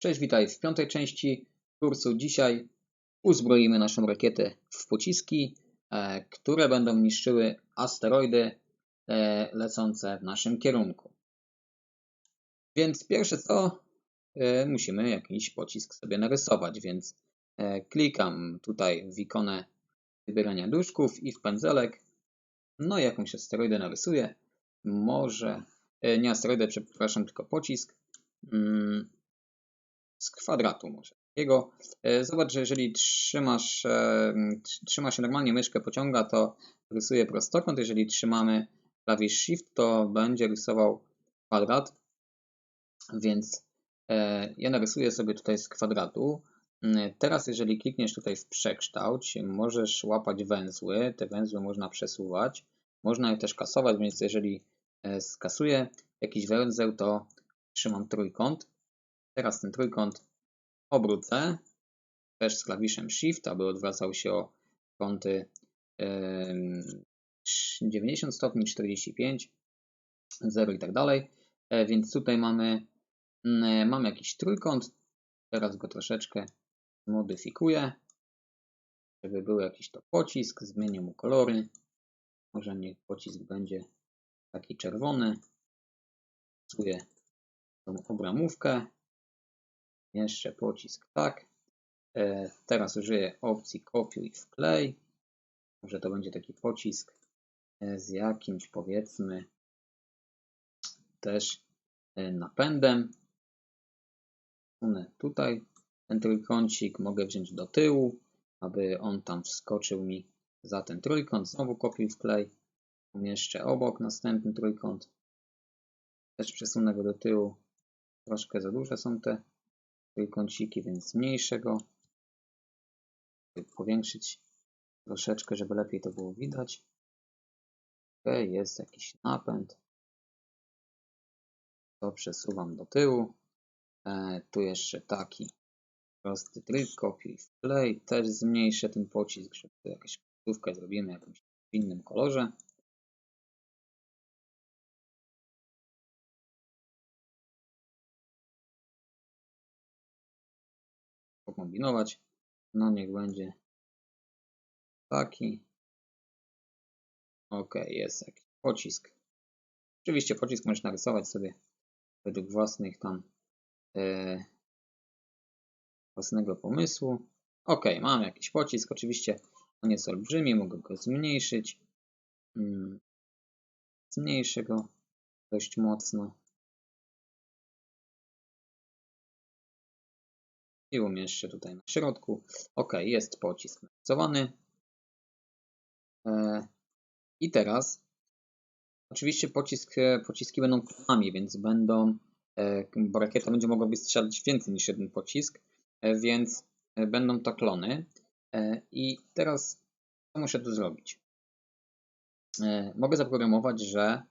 Cześć, witaj w piątej części kursu. Dzisiaj uzbroimy naszą rakietę w pociski, e, które będą niszczyły asteroidy e, lecące w naszym kierunku. Więc pierwsze co, e, musimy jakiś pocisk sobie narysować, więc klikam tutaj w ikonę wybierania duszków i w pędzelek. No jakąś asteroidę narysuję. Może, nie asteroidę, przepraszam, tylko pocisk. Z kwadratu może takiego. E, zobacz, że jeżeli trzymasz, e, trzyma się normalnie myszkę pociąga, to rysuje prostokąt. Jeżeli trzymamy klawisz Shift, to będzie rysował kwadrat. Więc e, ja narysuję sobie tutaj z kwadratu. Mm, teraz jeżeli klikniesz tutaj w przekształć, możesz łapać węzły. Te węzły można przesuwać. Można je też kasować, więc jeżeli skasuję jakiś węzeł, to trzymam trójkąt. Teraz ten trójkąt obrócę też z klawiszem Shift, aby odwracał się o kąty 90 stopni, 45, 0 i tak dalej. E, więc tutaj mamy, mamy jakiś trójkąt. Teraz go troszeczkę modyfikuję, żeby był jakiś to pocisk. Zmienię mu kolory. Może niech pocisk będzie taki czerwony. Psuję tą obramówkę. Jeszcze pocisk tak. E, teraz użyję opcji kopiuj wklej. Może to będzie taki pocisk e, z jakimś powiedzmy też e, napędem. Tutaj ten trójkącik mogę wziąć do tyłu, aby on tam wskoczył mi za ten trójkąt. Znowu kopiuj wklej. Umieszczę obok następny trójkąt. Też przesunę go do tyłu. Troszkę za duże są te trójkąciki, więc zmniejszę go. Powiększyć troszeczkę, żeby lepiej to było widać. Ok, jest jakiś napęd. To przesuwam do tyłu. E, tu jeszcze taki prosty tryb, kopiuj wklej. Też zmniejszę ten pocisk, żeby tu jakąś końcówkę zrobimy jakimś w innym kolorze. Pokombinować. No niech będzie taki. Ok, jest jakiś pocisk. Oczywiście pocisk możesz narysować sobie według własnych tam e, własnego pomysłu. Ok, mam jakiś pocisk. Oczywiście on jest olbrzymi, mogę go zmniejszyć. Hmm. Zmniejszę go dość mocno. I umieszczę tutaj na środku. Ok, jest pocisk narysowany. E, I teraz oczywiście pocisk, e, pociski będą klonami, więc będą, e, bo rakieta będzie mogła wystrzelać więcej niż jeden pocisk, więc będą to klony. I teraz co muszę tu zrobić? Mogę zaprogramować, że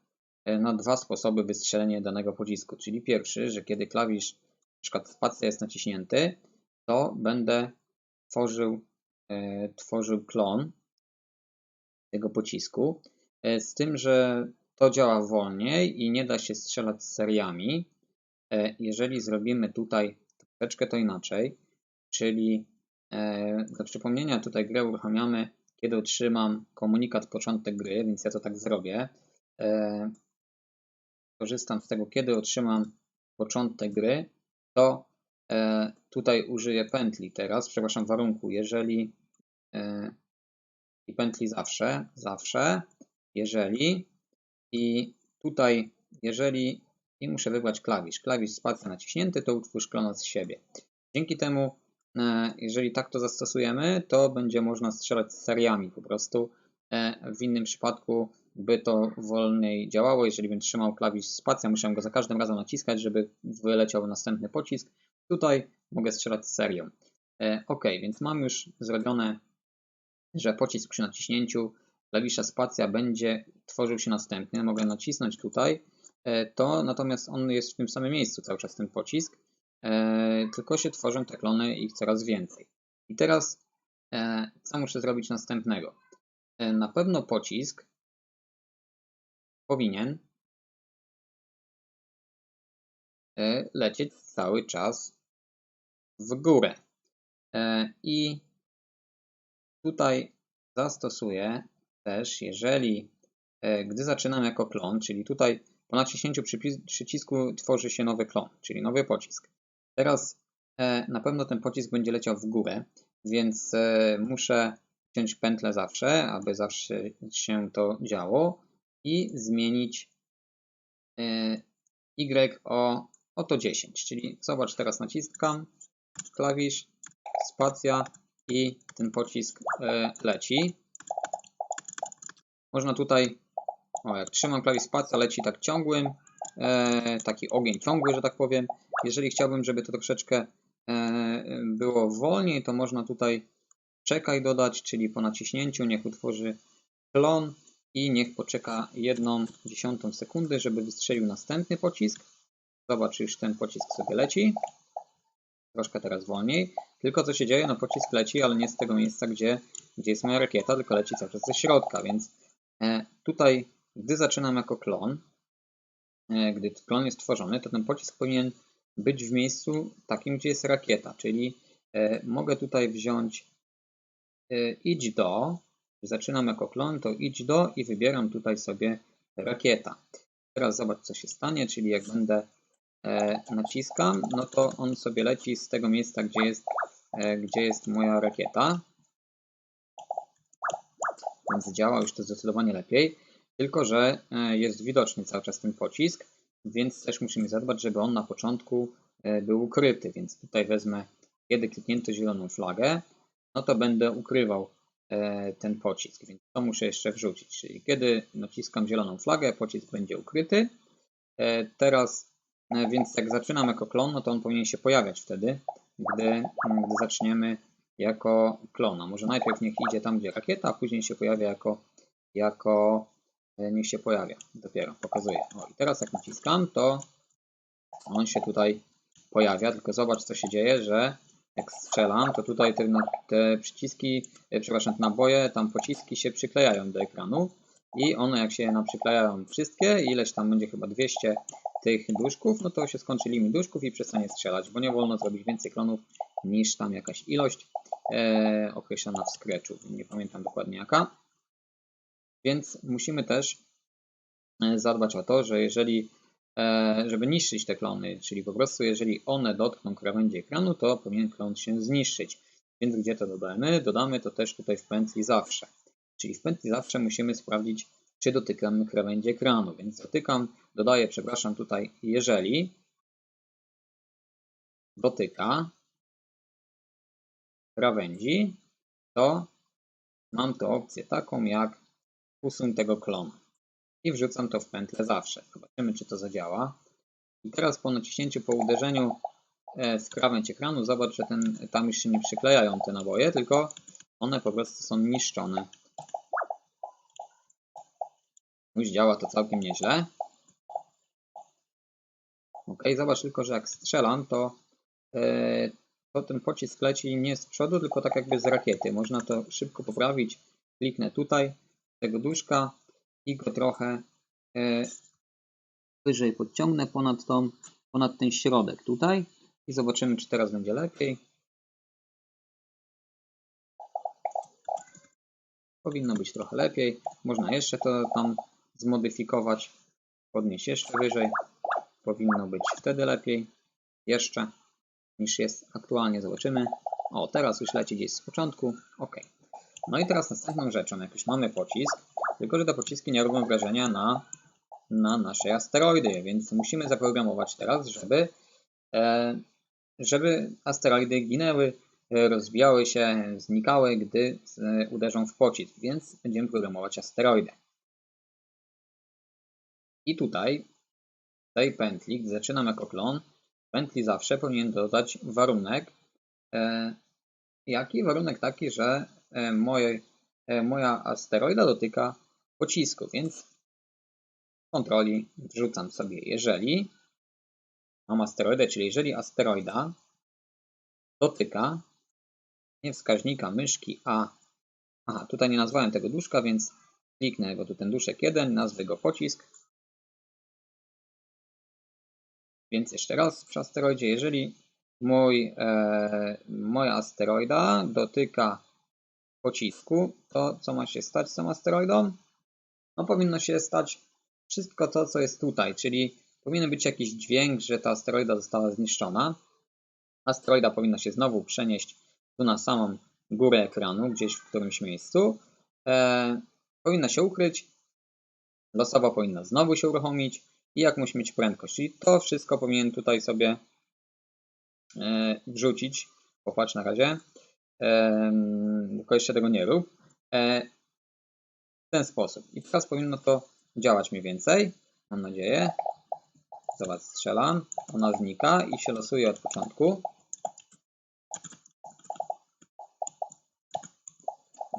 na dwa sposoby wystrzelenie danego pocisku, czyli pierwszy, że kiedy klawisz przykład spacja jest naciśnięty, to będę tworzył, e, tworzył klon tego pocisku. E, z tym, że to działa wolniej i nie da się strzelać seriami. E, jeżeli zrobimy tutaj troszeczkę to inaczej, czyli dla przypomnienia tutaj grę uruchamiamy, kiedy otrzymam komunikat początek gry, więc ja to tak zrobię. Korzystam z tego, kiedy otrzymam początek gry, to E, tutaj użyję pętli teraz, przepraszam, warunku, jeżeli e, i pętli zawsze, zawsze, jeżeli i tutaj, jeżeli i muszę wybrać klawisz. Klawisz spacja naciśnięty, to utwórz klona z siebie. Dzięki temu, e, jeżeli tak to zastosujemy, to będzie można strzelać seriami po prostu. W innym przypadku by to wolniej działało. Jeżeli bym trzymał klawisz spacja, muszę go za każdym razem naciskać, żeby wyleciał następny pocisk. Tutaj mogę strzelać serią. E, ok, więc mam już zrobione, że pocisk przy naciśnięciu klawisza spacja będzie tworzył się następny. Mogę nacisnąć tutaj, e, to natomiast on jest w tym samym miejscu cały czas ten pocisk, e, tylko się tworzą te klony ich coraz więcej. I teraz co muszę zrobić następnego? Na pewno pocisk powinien lecieć cały czas w górę. E, I tutaj zastosuję też, jeżeli, e, gdy zaczynam jako klon, czyli tutaj po naciśnięciu przycisku tworzy się nowy klon, czyli nowy pocisk. Teraz e, na pewno ten pocisk będzie leciał w górę, więc muszę wciąć pętlę zawsze, aby zawsze się to działo i zmienić Y o, o to 10, czyli zobacz teraz naciskam klawisz, spacja i ten pocisk e, leci. Można tutaj, o jak trzymam klawisz spacja, leci tak ciągłym, e, taki ogień ciągły, że tak powiem. Jeżeli chciałbym, żeby to troszeczkę było wolniej, to można tutaj czekaj dodać, czyli po naciśnięciu niech utworzy klon i niech poczeka jedną dziesiątą sekundy, żeby wystrzelił następny pocisk. Zobacz, już ten pocisk sobie leci troszkę teraz wolniej. Tylko co się dzieje? No pocisk leci, ale nie z tego miejsca, gdzie, gdzie jest moja rakieta, tylko leci cały czas ze środka, więc e, tutaj, gdy zaczynam jako klon, e, gdy klon jest tworzony, to ten pocisk powinien być w miejscu takim, gdzie jest rakieta, czyli e, mogę tutaj wziąć idź do, zaczynam jako klon, to idź do i wybieram tutaj sobie rakieta. Teraz zobacz, co się stanie, czyli jak będę E, naciskam, no to on sobie leci z tego miejsca, gdzie jest, e, gdzie jest moja rakieta. Więc działa już to zdecydowanie lepiej. Tylko, że e, jest widoczny cały czas ten pocisk, więc też musimy zadbać, żeby on na początku był ukryty. Więc tutaj wezmę, kiedy kliknięto zieloną flagę, no to będę ukrywał ten pocisk, więc to muszę jeszcze wrzucić. Czyli kiedy naciskam zieloną flagę, pocisk będzie ukryty. Teraz E, więc jak zaczynam jako klon, no to on powinien się pojawiać wtedy, gdy, mm, gdy zaczniemy jako klona. Może najpierw niech idzie tam, gdzie rakieta, a później się pojawia jako, jako e, niech się pojawia. Dopiero pokazuje. O, i teraz jak naciskam, to on się tutaj pojawia, tylko zobacz co się dzieje, że jak strzelam, to tutaj te, te przyciski, e, przepraszam, te naboje, tam pociski się przyklejają do ekranu i one jak się przyklejają wszystkie, ileś tam będzie chyba 200 tych duszków, no to się skończy limit duszków i przestanie strzelać, bo nie wolno zrobić więcej klonów niż tam jakaś ilość e, określona w Scratchu. Nie pamiętam dokładnie jaka. Więc musimy też e, zadbać o to, że jeżeli, żeby niszczyć te klony, czyli po prostu jeżeli one dotkną krawędzi ekranu, to powinien klon się zniszczyć. Więc gdzie to dodamy? Dodamy to też tutaj w pętli zawsze. Czyli w pętli zawsze musimy sprawdzić, czy dotykam krawędzi ekranu. Więc dotykam, dodaję, przepraszam, tutaj jeżeli dotyka krawędzi, to mam tu opcję taką jak usuń tego klona. I wrzucam to w pętlę zawsze. Zobaczymy, czy to zadziała. I teraz po naciśnięciu, po uderzeniu e, krawędź ekranu, zobacz, że ten, tam już się nie przyklejają te naboje, tylko one po prostu są niszczone. Już działa to całkiem nieźle. Ok, zobacz tylko, że jak strzelam, to, yy, to ten pocisk leci nie z przodu, tylko tak jakby z rakiety. Można to szybko poprawić. Kliknę tutaj, tego duszka i go trochę yy, wyżej podciągnę ponad, tą, ponad ten środek tutaj i zobaczymy, czy teraz będzie lepiej. Powinno być trochę lepiej. Można jeszcze to tam zmodyfikować, podnieść jeszcze wyżej. Powinno być wtedy lepiej, jeszcze niż jest aktualnie. Zobaczymy. O, teraz już leci gdzieś z początku. OK. No i teraz następną rzeczą, jak już mamy pocisk, tylko że te pociski nie robią wrażenia na, na naszej asteroidy, więc musimy zaprogramować teraz, żeby, e, żeby asteroidy ginęły, rozwijały się, znikały, gdy e, uderzą w pocisk, więc będziemy programować asteroidę. I tutaj w tej pętli, gdy zaczynam jako klon, w pętli zawsze powinien dodać warunek. E, jaki? Warunek taki, że e, moje, e, moja asteroida dotyka pocisku, więc w kontroli wrzucam sobie, jeżeli mam asteroidę, czyli jeżeli asteroida dotyka nie wskaźnika myszki, a. Aha, tutaj nie nazwałem tego duszka, więc kliknę go tu ten duszek 1, nazwę go pocisk. Więc jeszcze raz przy asteroidzie, jeżeli mój, e, moja asteroida dotyka pocisku, to co ma się stać z tą asteroidą? No powinno się stać wszystko to, co jest tutaj, czyli powinien być jakiś dźwięk, że ta asteroida została zniszczona. Asteroida powinna się znowu przenieść tu na samą górę ekranu, gdzieś w którymś miejscu. E, powinna się ukryć, losowo powinna znowu się uruchomić i jakąś mieć prędkość. Czyli to wszystko powinien tutaj sobie e, wrzucić. Popatrz na razie. Tylko jeszcze tego nie rób. E, w ten sposób. I teraz powinno to działać mniej więcej. Mam nadzieję. Zobacz, strzelam. Ona znika i się losuje od początku.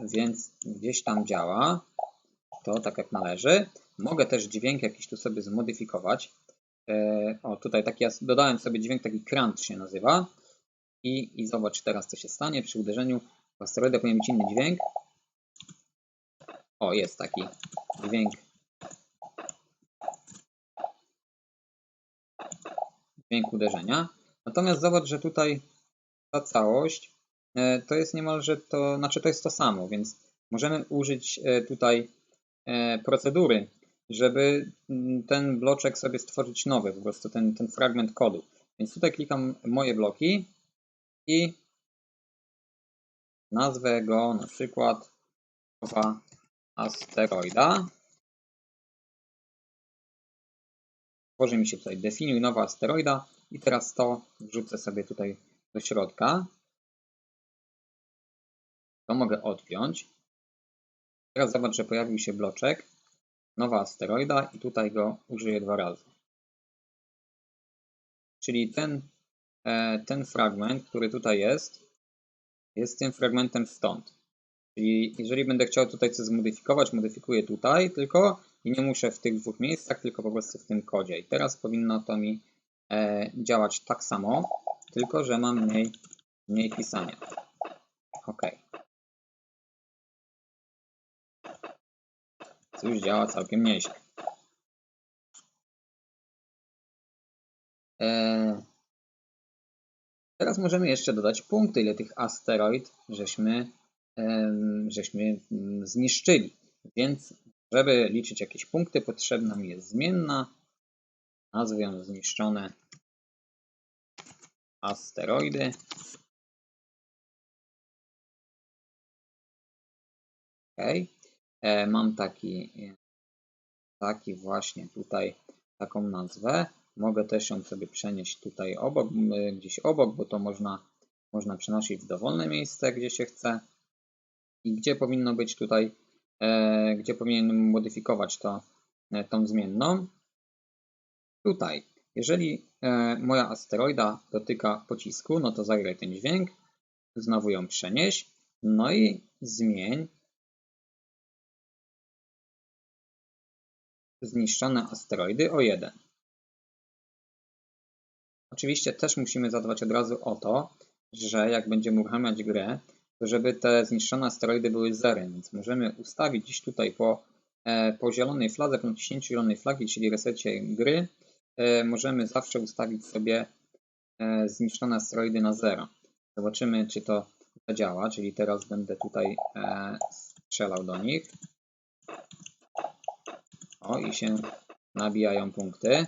Więc gdzieś tam działa. To tak jak należy. Mogę też dźwięk jakiś tu sobie zmodyfikować. E, o, tutaj taki, ja dodałem sobie dźwięk, taki krant się nazywa. I, I zobacz teraz, co się stanie przy uderzeniu w asteroidę. Powinien być inny dźwięk. O, jest taki dźwięk. Dźwięk uderzenia. Natomiast zobacz, że tutaj ta całość e, to jest niemalże to, znaczy to jest to samo, więc możemy użyć e, tutaj procedury żeby mm, ten bloczek sobie stworzyć nowy, po prostu ten, ten fragment kodu. Więc tutaj klikam moje bloki i nazwę go na przykład nowa asteroida. Tworzy mi się tutaj definiuj nowa asteroida i teraz to wrzucę sobie tutaj do środka. To mogę odpiąć. Teraz zobacz, że pojawił się bloczek nowa asteroida i tutaj go użyję dwa razy. Czyli ten, ten fragment, który tutaj jest, jest tym fragmentem stąd. Czyli jeżeli będę chciał tutaj coś zmodyfikować, modyfikuję tutaj tylko i nie muszę w tych dwóch miejscach, tylko po prostu w tym kodzie. I teraz powinno to mi e, działać tak samo, tylko że mam mniej, mniej pisania. OK. co już działa całkiem nieźle. Eee, teraz możemy jeszcze dodać punkty, ile tych asteroid żeśmy, żeśmy mm, zniszczyli. Więc żeby liczyć jakieś punkty, potrzebna mi jest zmienna. Nazwę ją zniszczone asteroidy. OK. E, mam taki, taki właśnie tutaj taką nazwę. Mogę też ją sobie przenieść tutaj obok, gdzieś obok, bo to można, można przenosić w dowolne miejsce, gdzie się chce. I gdzie powinno być tutaj, e, gdzie powinienem modyfikować to, e, tą zmienną. Tutaj, jeżeli moja asteroida dotyka pocisku, no to zagraj ten dźwięk, znowu ją przenieś, no i zmień zniszczone asteroidy o 1. Oczywiście też musimy zadbać od razu o to, że jak będziemy uruchamiać grę, to żeby te zniszczone asteroidy były zerem, więc możemy ustawić gdzieś tutaj po, e, po zielonej fladze, po naciśnięciu zielonej flagi, czyli resecie gry, e, możemy zawsze ustawić sobie e, zniszczone asteroidy na 0. Zobaczymy, czy to zadziała, czyli teraz będę tutaj strzelał do nich. O, i się nabijają punkty.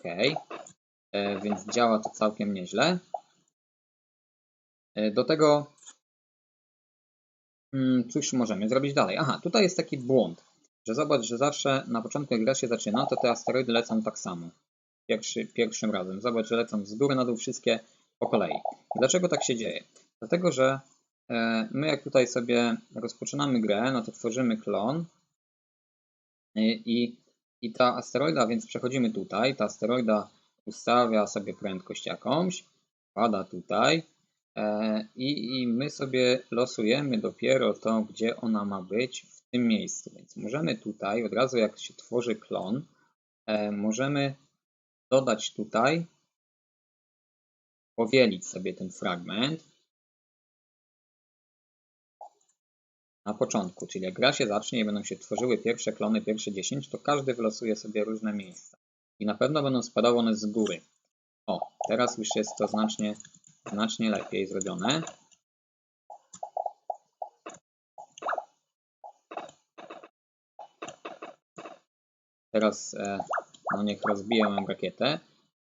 Ok, e, więc działa to całkiem nieźle. E, do tego, mm, cóż możemy zrobić dalej? Aha, tutaj jest taki błąd, że zobacz, że zawsze na początku jak gra się zaczyna, to te asteroidy lecą tak samo. Pierwszy, pierwszym razem. Zobacz, że lecą z góry na dół wszystkie po kolei. Dlaczego tak się dzieje? Dlatego, że E, my jak tutaj sobie rozpoczynamy grę, no to tworzymy klon i, i ta asteroida, więc przechodzimy tutaj, ta asteroida ustawia sobie prędkość jakąś, pada tutaj e, i, i my sobie losujemy dopiero to, gdzie ona ma być w tym miejscu. Więc możemy tutaj, od razu jak się tworzy klon, e, możemy dodać tutaj, powielić sobie ten fragment na początku, czyli jak gra się zacznie i będą się tworzyły pierwsze klony, pierwsze 10, to każdy wylosuje sobie różne miejsca. I na pewno będą spadały one z góry. O, teraz już jest to znacznie, znacznie lepiej zrobione. Teraz e, no niech rozbiję moją rakietę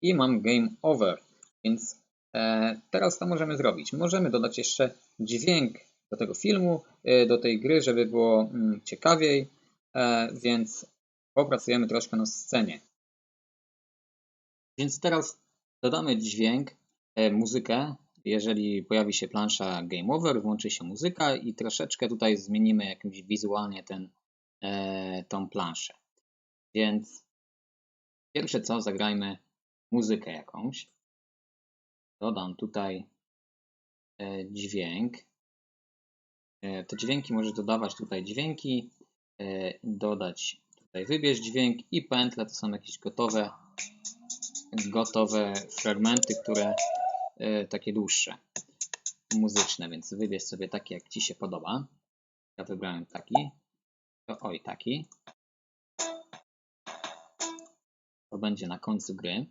i mam game over, więc e, teraz to możemy zrobić. Możemy dodać jeszcze dźwięk do tego filmu, e, do tej gry, żeby było mm, ciekawiej, e, więc popracujemy troszkę na scenie. Więc teraz dodamy dźwięk, e, muzykę. Jeżeli pojawi się plansza Game Over, włączy się muzyka i troszeczkę tutaj zmienimy jakimś wizualnie ten, e, tą planszę. Więc pierwsze co, zagrajmy muzykę jakąś. Dodam tutaj dźwięk. E, te dźwięki możesz dodawać tutaj dźwięki, e, dodać tutaj wybierz dźwięk i pętle to są jakieś gotowe gotowe fragmenty, które takie dłuższe, muzyczne, więc wybierz sobie taki, jak Ci się podoba. Ja wybrałem taki. To oj, taki. To będzie na końcu gry.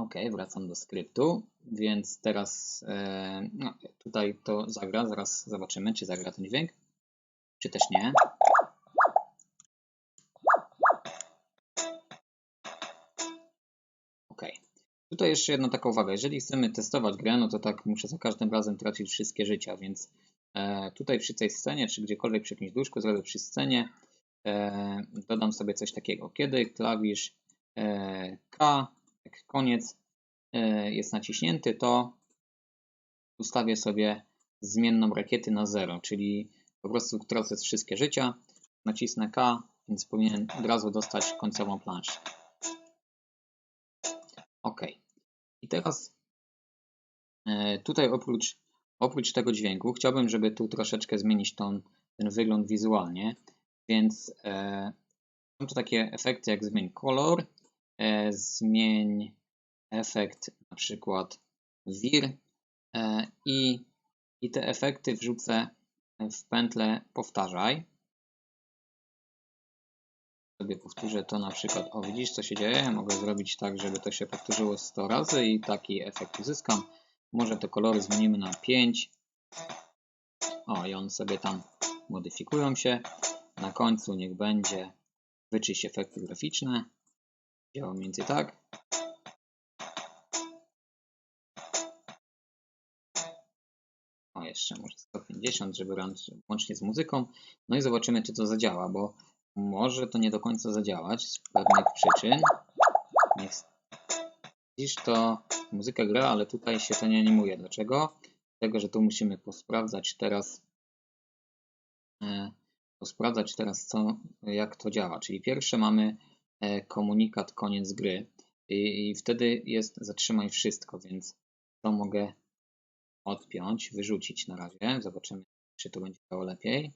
Ok, wracam do skryptu, więc teraz e, no, tutaj to zagra, zaraz zobaczymy, czy zagra ten dźwięk, czy też nie. Ok. Tutaj jeszcze jedna taka uwaga. Jeżeli chcemy testować grę, no to tak muszę za każdym razem tracić wszystkie życia, więc e, tutaj przy tej scenie, czy gdziekolwiek przy jakimś duszku, zrobię przy scenie, e, dodam sobie coś takiego. Kiedy klawisz K jak koniec e, jest naciśnięty, to ustawię sobie zmienną rakiety na 0, czyli po prostu tracę wszystkie życia, nacisnę K, więc powinien od razu dostać końcową planszę. OK. I teraz e, tutaj oprócz, oprócz tego dźwięku chciałbym, żeby tu troszeczkę zmienić ten wygląd wizualnie, więc e, są tu takie efekty jak zmień kolor, zmień efekt na przykład wir e, i, i te efekty wrzucę w pętlę powtarzaj. Sobie powtórzę to na przykład, o widzisz co się dzieje, mogę zrobić tak, żeby to się powtórzyło 100 razy i taki efekt uzyskam. Może te kolory zmienimy na 5. O i on sobie tam modyfikują się. Na końcu niech będzie wyczyść efekty graficzne. Działa mniej więcej tak. O, jeszcze może 150, żeby łącznie z muzyką. No i zobaczymy, czy to zadziała, bo może to nie do końca zadziałać z pewnych przyczyn. Widzisz, to muzyka gra, ale tutaj się to nie animuje. Dlaczego? Dlatego, że tu musimy posprawdzać teraz e, posprawdzać teraz, co, jak to działa. Czyli pierwsze mamy komunikat koniec gry i, wtedy jest zatrzymaj wszystko, więc to mogę odpiąć, wyrzucić na razie. Zobaczymy, czy to będzie działało lepiej.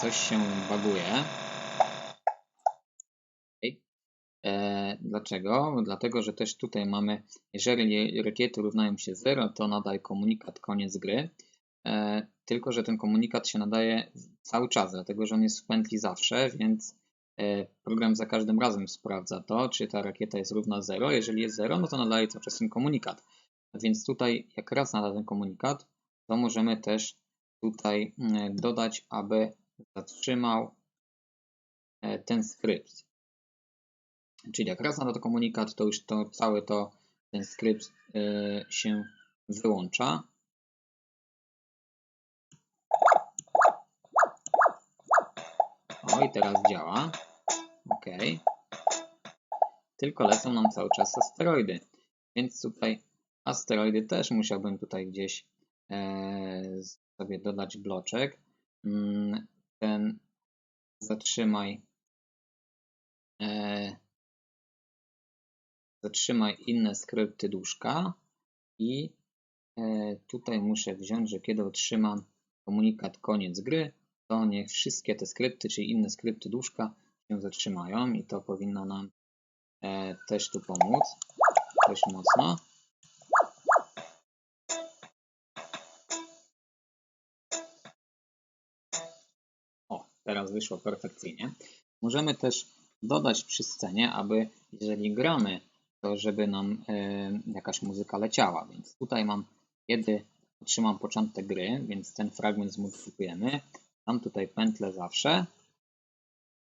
Coś się baguje. E, dlaczego? Dlatego, że też tutaj mamy, jeżeli rakiety równają się 0, to nadaj komunikat koniec gry. E, tylko że ten komunikat się nadaje cały czas, dlatego że on jest w pętli zawsze, więc e, program za każdym razem sprawdza to, czy ta rakieta jest równa 0. Jeżeli jest 0, no to nadaje cały czas ten komunikat. Więc tutaj, jak raz nada ten komunikat, to możemy też tutaj mm, dodać, aby zatrzymał e, ten skrypt. Czyli jak raz nada to komunikat, to już to cały to ten skrypt się wyłącza. I teraz działa. OK. Tylko lecą nam cały czas asteroidy. Więc tutaj asteroidy też musiałbym tutaj gdzieś e, sobie dodać bloczek. Mm, ten zatrzymaj e, zatrzymaj inne skrypty duszka i e, tutaj muszę wziąć, że kiedy otrzymam komunikat koniec gry, to niech wszystkie te skrypty, czy inne skrypty duszka się zatrzymają i to powinno nam e, też tu pomóc dość mocno. O, teraz wyszło perfekcyjnie. Możemy też dodać przy scenie, aby jeżeli gramy, to żeby nam e, jakaś muzyka leciała, więc tutaj mam kiedy otrzymam początek gry, więc ten fragment zmodyfikujemy. Mam tutaj pętlę zawsze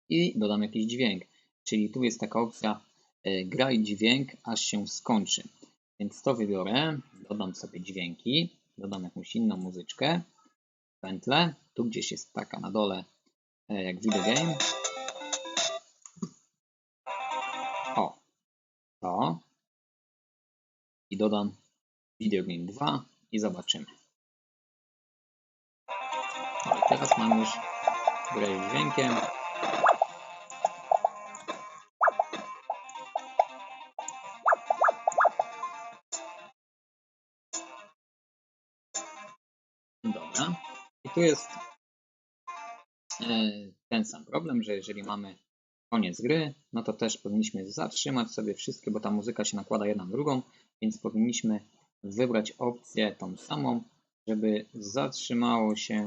i dodam jakiś dźwięk. Czyli tu jest taka opcja e, graj dźwięk, aż się skończy. Więc to wybiorę, dodam sobie dźwięki, dodam jakąś inną muzyczkę, pętlę, tu gdzieś jest taka na dole e, jak video game. O, to i dodam video game 2 i zobaczymy. Teraz mam już grę z dźwiękiem. Dobra. I tu jest e, ten sam problem, że jeżeli mamy koniec gry, no to też powinniśmy zatrzymać sobie wszystkie, bo ta muzyka się nakłada jedna na drugą, więc powinniśmy wybrać opcję tą samą, żeby zatrzymało się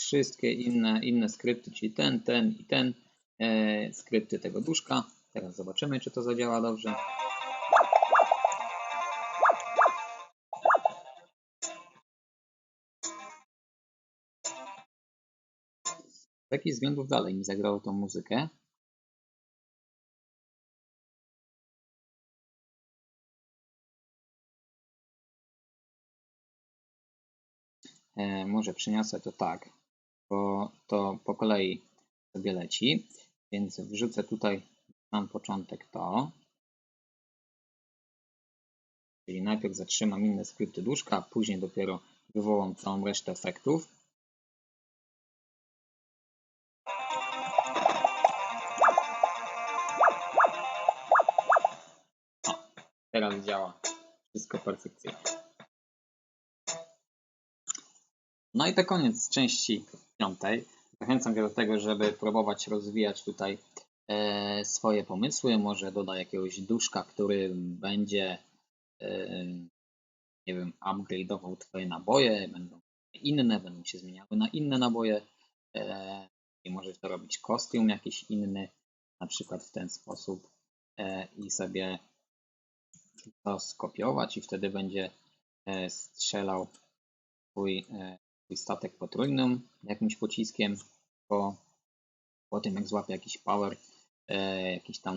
wszystkie inne, inne skrypty, czyli ten, ten i ten e, skrypty tego duszka. Teraz zobaczymy, czy to zadziała dobrze. Z jakich względów dalej mi zagrało tą muzykę? E, może przyniosę to tak, bo to po kolei sobie leci, więc wrzucę tutaj na początek to. Czyli najpierw zatrzymam inne skrypty duszka, a później dopiero wywołam całą resztę efektów. O, teraz działa wszystko perfekcyjnie. No i to koniec części piątej. Zachęcam Cię do tego, żeby próbować rozwijać tutaj e, swoje pomysły. Może doda jakiegoś duszka, który będzie, e, nie wiem, upgrade'ował Twoje naboje, będą inne, będą się zmieniały na inne naboje. E, I możesz to robić kostium jakiś inny, na przykład w ten sposób i sobie to skopiować i wtedy będzie strzelał twój statek potrójnym jakimś pociskiem, po, po tym jak złapie jakiś power, e, jakiś tam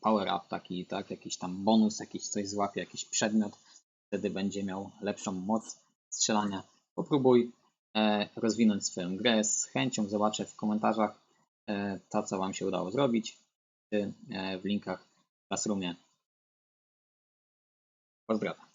power up taki, tak, jakiś tam bonus, jakiś coś złapie, jakiś przedmiot, wtedy będzie miał lepszą moc strzelania. Popróbuj e, rozwinąć swoją grę. Z chęcią zobaczę w komentarzach e, to, co Wam się udało zrobić, czy e, w linkach w Classroomie. Pozdrawiam.